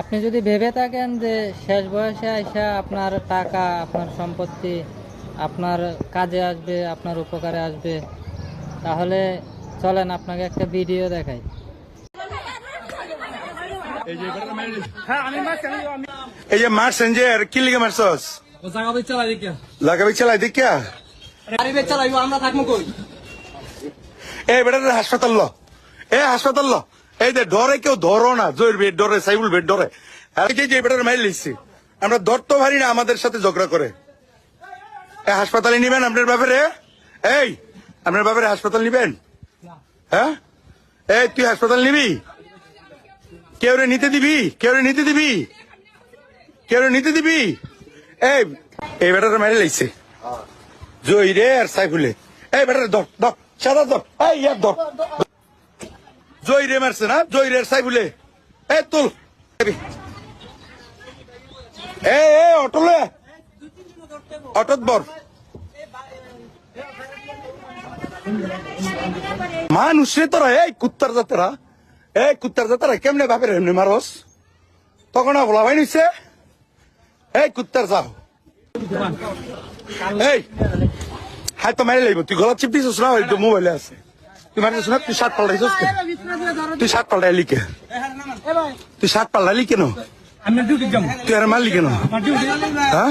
আপনি যদি ভেবে থাকেন যে শেষ বয়সে আইসা আপনার টাকা আপনার সম্পত্তি আপনার কাজে আসবে আপনার উপকারে আসবে তাহলে চলেন আপনাকে একটা ভিডিও দেখাই। এই যে মারছেন যে কি লিগে মারছস? ও জায়গা বেচ চালাই দেখি লাগাবি চালাই দেখিয়া? গাড়ি বেচ চালাই আমরা থাকব কই? এই বেটা হাসপাতাল ল। এ হাসপাতাল ল। এই যে ডরে কেউ ধরো না জয়ের বেড ডরে সাইবুল বেড ডরে। আর যে বেটার মাইল লিখছি আমরা ধরতে পারি না আমাদের সাথে ঝগড়া করে। হাসপাতালে নিবেন আপনার ব্যাপারে এই, আপনার ব্যাপারে হাসপাতাল নিবেন? হ্যাঁ? এই, তুই হাসপাতাল নিবি? কেউ রে নিতে দিবি? কেউ রে নিতে দিবি? কেউ রে নিতে দিবি? এই এই বেটার মাইল লিখছে জয় রে আর সাইফুলে। এই বেটার ধর ধর, সাদা ধর। এই ধর। জয় রে মারছে না জয় রে আর সাইফুলে এই তুল এ এ, অটোলে। অটোত বর। মানুষ তোরা, এই কুত্তার জাতেরা। এই কুত্তার জাতেরা কেমনে ভাবে এমনি মারস? তখন বলা ভাই নিছে এই কুত্তার যাও। এই। হাই তো মারি লাগবে তুই গলা চিপটিছিস না? মোবাইলে আছে। তুই মারিস না তুই শার্ট পাল্টাইছিস কে? তুই শার্ট পাল্টাইলি কে? তুই শার্ট পাল্টাইলি কেন? আমি ডিউটি যাব। তুই আর মারলি কেন? হ্যাঁ?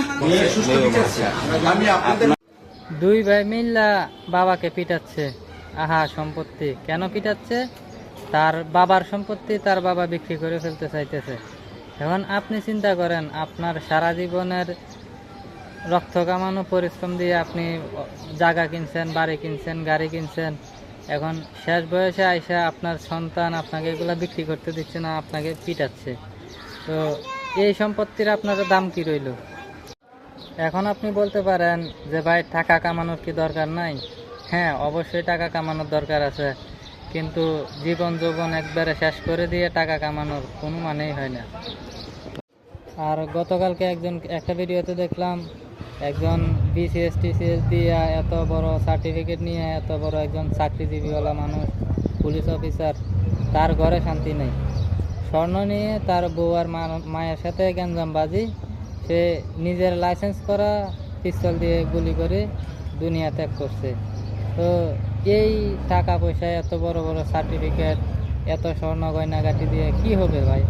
দুই ভাই মিল্লা বাবাকে পিটাচ্ছে। আহা সম্পত্তি। কেন পিটাচ্ছে? তার বাবার সম্পত্তি তার বাবা বিক্রি করে ফেলতে চাইতেছে। এখন আপনি চিন্তা করেন আপনার সারা জীবনের রক্ত কামানো পরিশ্রম দিয়ে আপনি জায়গা কিনছেন বাড়ি কিনছেন গাড়ি কিনছেন এখন শেষ বয়সে আইসা আপনার সন্তান আপনাকে এগুলা বিক্রি করতে দিচ্ছে না, আপনাকে পিটাচ্ছে। তো এই সম্পত্তির আপনার দাম কি রইল? এখন আপনি বলতে পারেন যে, ভাই, টাকা কামানোর কি দরকার নাই? হ্যাঁ অবশ্যই টাকা কামানোর দরকার আছে। কিন্তু জীবন যৌবন একবারে শেষ করে দিয়ে টাকা কামানোর কোনো মানেই হয় না। আর গতকালকে একজন, একটা ভিডিওতে দেখলাম, একজন বিসিএস টিসিএস দিয়ে এত বড় সার্টিফিকেট নিয়ে এত বড় একজন চাকরিজীবীওয়ালা মানুষ পুলিশ অফিসার তার ঘরে শান্তি নেই। স্বর্ণ নিয়ে তার বউ আর মায়ের সাথে গ্যাঞ্জামবাজি, সে নিজের লাইসেন্স করা পিস্তল দিয়ে গুলি করে দুনিয়া ত্যাগ করছে। তো এই টাকা পয়সা, এত বড় বড় সার্টিফিকেট এত স্বর্ণ গয়নাগাটি দিয়ে কি হবে ভাই?